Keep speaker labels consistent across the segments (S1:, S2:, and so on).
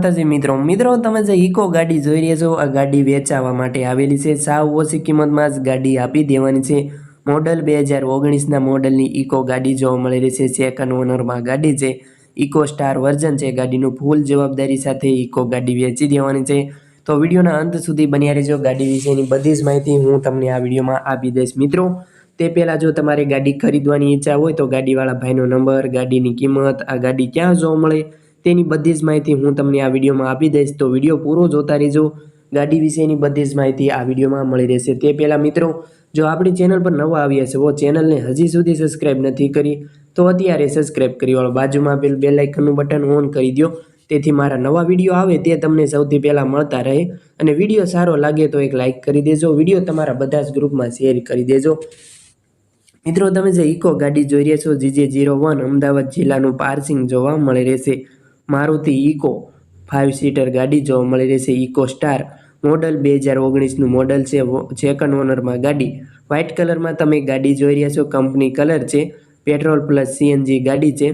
S1: માતાજી મિત્રો મિત્રો, તમે જે ઇકો ગાડી જોઈ રહ્યા છો, આ ગાડી વેચાવા માટે આવેલી છે. સાવ ઓછી કિંમતમાં જ ગાડી આપી દેવાની છે. મોડલ બે હજાર ઓગણીસના મોડલની ઇકો ગાડી જોવા મળી છે. સેકન્ડ ઓનરમાં ગાડી છે. ઇકો સ્ટાર વર્ઝન છે. ગાડીનું ફૂલ જવાબદારી સાથે ઇકો ગાડી વેચી દેવાની છે. તો વિડીયોના અંત સુધી બન્યા રહેજો. ગાડી વિશેની બધી જ માહિતી હું તમને આ વિડીયોમાં આપી દઈશ. મિત્રો, તે પહેલાં જો તમારે ગાડી ખરીદવાની ઈચ્છા હોય તો ગાડીવાળા ભાઈનો નંબર, ગાડીની કિંમત, આ ગાડી ક્યાં જોવા મળે તેની બધી જ માહિતી હું તમને આ વિડીયોમાં આપી દઈશ. તો વીડિયો પૂરો જોતા રહેજો. ગાડી વિશેની બધી જ માહિતી આ વિડીયોમાં મળી રહેશે. તે પહેલાં મિત્રો, જો આપણી ચેનલ પર નવા આવ્યા છે વો ચેનલને હજી સુધી સબસ્ક્રાઈબ નથી કરી, તો અત્યારે સબસ્ક્રાઇબ કરી વાળો બાજુમાં આપેલ બે લાઇકનનું બટન ઓન કરી દો તેથી મારા નવા વીડિયો આવે તે તમને સૌથી પહેલાં મળતા રહે. અને વીડિયો સારો લાગે તો એક લાઇક કરી દેજો. વીડિયો તમારા બધા જ ગ્રુપમાં શેર કરી દેજો. મિત્રો, તમે જે ઇકો ગાડી જોઈ રહ્યા છો, જીજે જીરો વન, અમદાવાદ જિલ્લાનું પાર્સિંગ જોવા મળી રહેશે. મારુતિ ઇકો ફાઇવ સીટર ગાડી જોવા મળી રહેશે ઇકો સ્ટાર મોડલ બે હજાર ઓગણીસનું મોડલ છે. સેકન્ડ ઓનરમાં ગાડી. વ્હાઇટ કલરમાં તમે ગાડી જોઈ રહ્યા છો. કંપની કલર છે. પેટ્રોલ પ્લસ સીએનજી ગાડી છે.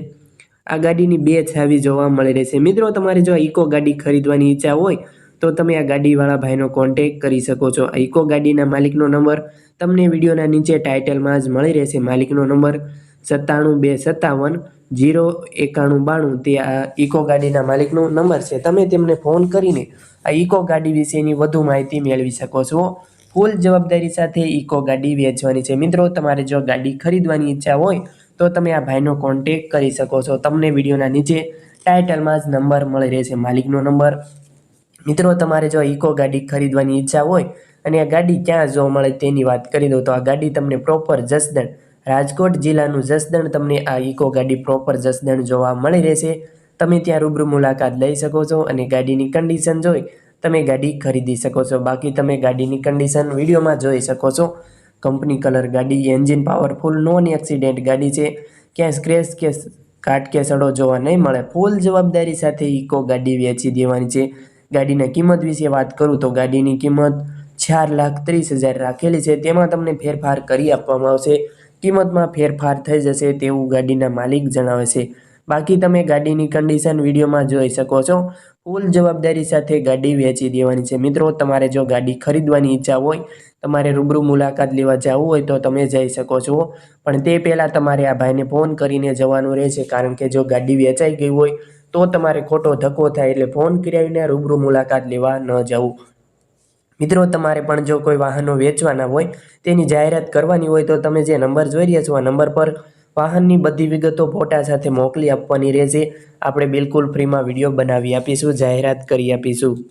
S1: આ ગાડીની બે છાવી જોવા મળી રહેશે મિત્રો, તમારે જો ઇકો ગાડી ખરીદવાની ઈચ્છા હોય, તો તમે આ ગાડીવાળા ભાઈનો કોન્ટેક કરી શકો છો. આ ઇકો ગાડીના માલિકનો નંબર તમને વિડીયોના નીચે ટાઇટલમાં જ મળી રહેશે. માલિકનો નંબર સત્તાણું બે સત્તાવન, જીરો એકાણું બાણું. તે આ ઇકો ગાડીના માલિકનો નંબર છે. તમે તેમને ફોન કરીને આ ઇકો ગાડી વિશેની વધુ માહિતી મેળવી શકો છો. ફૂલ જવાબદારી સાથે ઇકો ગાડી વેચવાની છે. મિત્રો, તમારે જો ગાડી ખરીદવાની ઈચ્છા હોય, તો તમે આ ભાઈનો કોન્ટેક કરી શકો છો. તમને વિડીયોના નીચે ટાઇટલમાં જ નંબર મળી રહેશે, માલિકનો નંબર. મિત્રો, તમારે જો ઇકો ગાડી ખરીદવાની ઈચ્છા હોય અને આ ગાડી ક્યાં જોવા મળે તેની વાત કરી દઉં તો આ ગાડી તમને પ્રોપર જસદણ રાજકોટ જિલ્લાનું જસદણ તમને આ ઇકો ગાડી પ્રોપર જસદણ જોવા મળી રહેશે. તમે ત્યાં રૂબરૂ મુલાકાત લઈ શકો છો અને ગાડીની કન્ડિશન જોઈ તમે ગાડી ખરીદી શકો છો. બાકી તમે ગાડીની કન્ડિશન વિડીયોમાં જોઈ શકો છો. કંપની કલર ગાડી એન્જિન પાવરફુલ નોન એક્સિડેન્ટ ગાડી છે. ક્યાં સ્ક્રેચ કે કાટ કે સડો જોવા નહીં મળે. ફૂલ જવાબદારી સાથે ઇકો ગાડી વેચી દેવાની છે. ગાડીના કિંમત વિશે વાત કરું તો ગાડીની કિંમત ચાર લાખ ત્રીસ હજાર રાખેલી છે. તેમાં તમને ફેરફાર કરી આપવામાં આવશે. કિંમતમાં ફેરફાર થઈ જશે તેવું ગાડીના માલિક જણાવે છે. બાકી તમે ગાડીની કન્ડિશન વિડીયોમાં જોઈ શકો છો. ફૂલ જવાબદારી સાથે ગાડી વેચી દેવાની છે. મિત્રો, તમારે જો ગાડી ખરીદવાની ઈચ્છા હોય, તમારે રૂબરૂ મુલાકાત લેવા જવું હોય તો તમે જઈ શકો છો. પણ તે પહેલાં તમારે આ ભાઈને ફોન કરીને જવાનું રહેશે. કારણ કે જો ગાડી વેચાઈ ગઈ હોય, તો તમારે ખોટો ધક્કો થાય એટલે ફોન કરાવીને રૂબરૂ મુલાકાત લેવા ન જવું. મિત્રો, તમારે પણ જો કોઈ વાહનો વેચવાના હોય, તેની જાહેરાત કરવાની હોય, તો તમે જે નંબર જોઈ રહ્યા છો, આ નંબર પર વાહનની બધી વિગતો ફોટા સાથે મોકલી આપવાની રહેશે. આપણે બિલકુલ ફ્રીમાં વીડિયો બનાવી આપીશું, જાહેરાત કરી આપીશું.